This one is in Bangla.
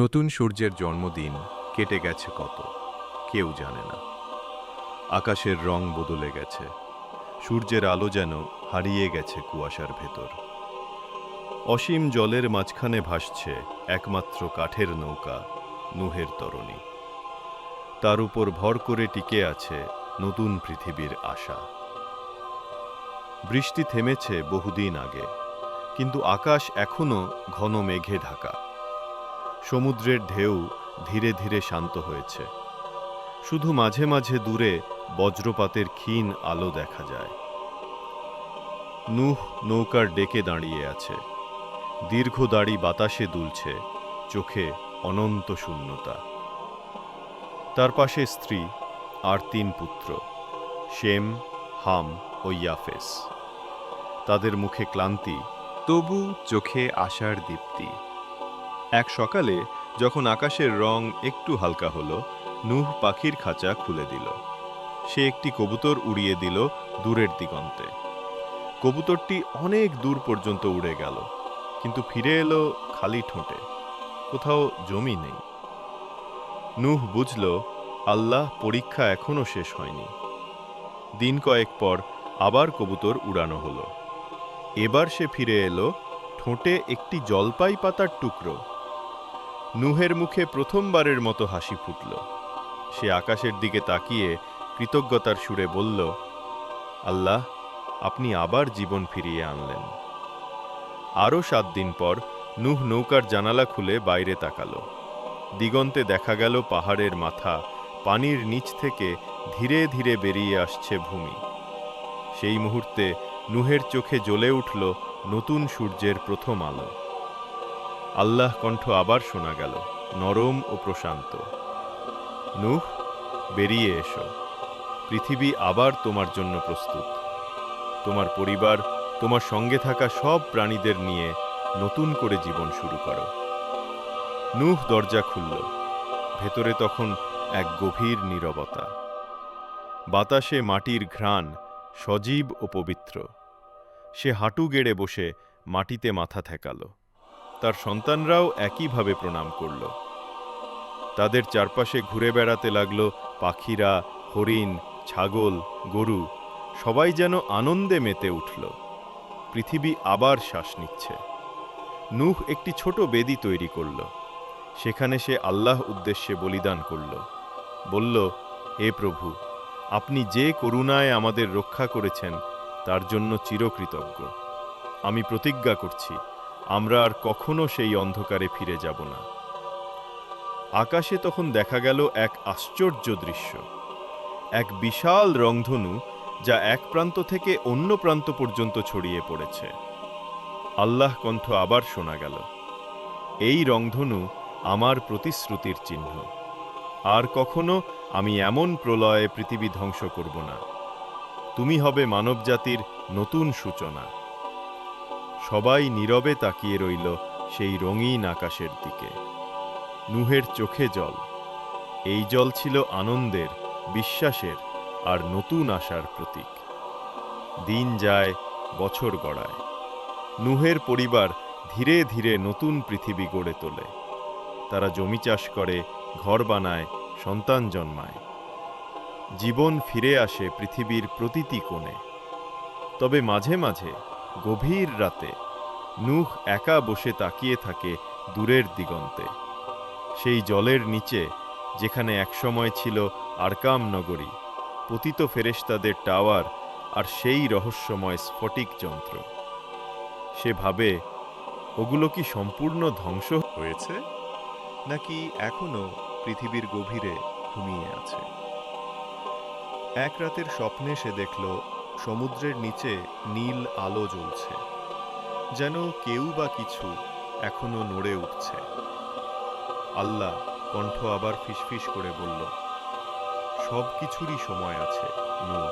নতুন সূর্যের জন্মদিন কেটে গেছে কত, কেউ জানে না। আকাশের রং বদলে গেছে, সূর্যের আলো যেন হারিয়ে গেছে কুয়াশার ভেতর। অসীম জলের মাঝখানে ভাসছে একমাত্র কাঠের নৌকা, নুহের তরণী। তার উপর ভর করে টিকে আছে নতুন পৃথিবীর আশা। বৃষ্টি থেমেছে বহুদিন আগে, কিন্তু আকাশ এখনও ঘন মেঘে ঢাকা। সমুদ্রের ঢেউ ধীরে ধীরে শান্ত হয়েছে। শুধু মাঝে মাঝে দূরে বজ্রপাতের ক্ষীণ আলো দেখা যায়। নুহ নৌকার ডেকে দাঁড়িয়ে আছে। দীর্ঘ দাড়ি বাতাসে দুলছে, চোখে অনন্ত শূন্যতা। তার পাশে স্ত্রী আর তিন পুত্র শেম হাম ও ইয়াফেস। তাদের মুখে ক্লান্তি, তবু চোখে আশার দীপ্তি। এক সকালে যখন আকাশের রং একটু হালকা হলো, নূহ পাখির খাঁচা খুলে দিল। সে একটি কবুতর উড়িয়ে দিল দূরের দিগন্তে। কবুতরটি অনেক দূর পর্যন্ত উড়ে গেল, কিন্তু ফিরে এলো খালি ঠোঁটে। কোথাও জমি নেই। নূহ বুঝল, আল্লাহ পরীক্ষা এখনও শেষ হয়নি। দিন কয়েক পর আবার কবুতর উড়ানো হলো। এবার সে ফিরে এলো ঠোঁটে একটি জলপাই পাতার টুকরো। নুহের মুখে প্রথমবারের মতো হাসি ফুটল। সে আকাশের দিকে তাকিয়ে কৃতজ্ঞতার সুরে বলল, আল্লাহ, আপনি আবার জীবন ফিরিয়ে আনলেন। আরও সাত দিন পর নুহ নৌকার জানালা খুলে বাইরে তাকালো। দিগন্তে দেখা গেল পাহাড়ের মাথা পানির নিচ থেকে ধীরে ধীরে বেরিয়ে আসছে ভূমি। সেই মুহূর্তে নুহের চোখে জ্বলে উঠল নতুন সূর্যের প্রথম আলো। আল্লাহ কণ্ঠ আবার শোনা গেল, নরম ও প্রশান্ত। নুহ, বেরিয়ে এসো। পৃথিবী আবার তোমার জন্য প্রস্তুত। তোমার পরিবার, তোমার সঙ্গে থাকা সব প্রাণীদের নিয়ে নতুন করে জীবন শুরু করো। নুহ দরজা খুলল। ভেতরে তখন এক গভীর নীরবতা। বাতাসে মাটির ঘ্রাণ সজীব ও পবিত্র। সে হাঁটু গেড়ে বসে মাটিতে মাথা ঠেকাল। তার সন্তানরাও একইভাবে প্রণাম করল। তাদের চারপাশে ঘুরে বেড়াতে লাগল পাখিরা, হরিণ, ছাগল, গরু, সবাই যেন আনন্দে মেতে উঠল। পৃথিবী আবার শ্বাস নিচ্ছে। নুহ একটি ছোট বেদি তৈরি করল। সেখানে সে আল্লাহ উদ্দেশ্যে বলিদান করল। বলল, হে প্রভু, আপনি যে করুণায় আমাদের রক্ষা করেছেন, তার জন্য চিরকৃতজ্ঞ। আমি প্রতিজ্ঞা করছি আমরা আর কখনো সেই অন্ধকারে ফিরে যাব না। আকাশে তখন দেখা গেল এক আশ্চর্য দৃশ্য। এক বিশাল রংধনু যা এক প্রান্ত থেকে অন্য প্রান্ত পর্যন্ত ছড়িয়ে পড়েছে। আল্লাহ কণ্ঠ আবার শোনা গেল, এই রংধনু আমার প্রতিশ্রুতির চিহ্ন। আর কখনো আমি এমন প্রলয়ে পৃথিবী ধ্বংস করব না। তুমি হবে মানবজাতির নতুন সূচনা। সবাই নীরবে তাকিয়ে রইল সেই রঙিন আকাশের দিকে। নুহের চোখে জল। এই জল ছিল আনন্দের, বিশ্বাসের আর নতুন আশার প্রতীক। দিন যায়, বছর গড়ায়। নুহের পরিবার ধীরে ধীরে নতুন পৃথিবী গড়ে তোলে। তারা জমি চাষ করে, ঘর বানায়, সন্তান জন্মায়। জীবন ফিরে আসে পৃথিবীর প্রতিটি কোণে। তবে মাঝে মাঝে গভীর রাতে নূহ একা বসে তাকিয়ে থাকে দূরের দিগন্তে। সেই জলের নিচে, যেখানে একসময় ছিল আরকাম নগরী, পতিত ফেরেশতাদের টাওয়ার আর সেই রহস্যময় স্ফটিক যন্ত্র। সে ভাবে, ওগুলো কি সম্পূর্ণ ধ্বংস হয়েছে? নাকি এখনও পৃথিবীর গভীরে ঘুমিয়ে আছে? এক রাতের স্বপ্নে সে দেখল সমুদ্রের নিচে নীল আলো জ্বলছে, যেন কেউ বা কিছু এখনও নড়ে উঠছে। আল্লাহ কণ্ঠ আবার ফিসফিস করে বলল সব কিছুরই সময় আছে নূহ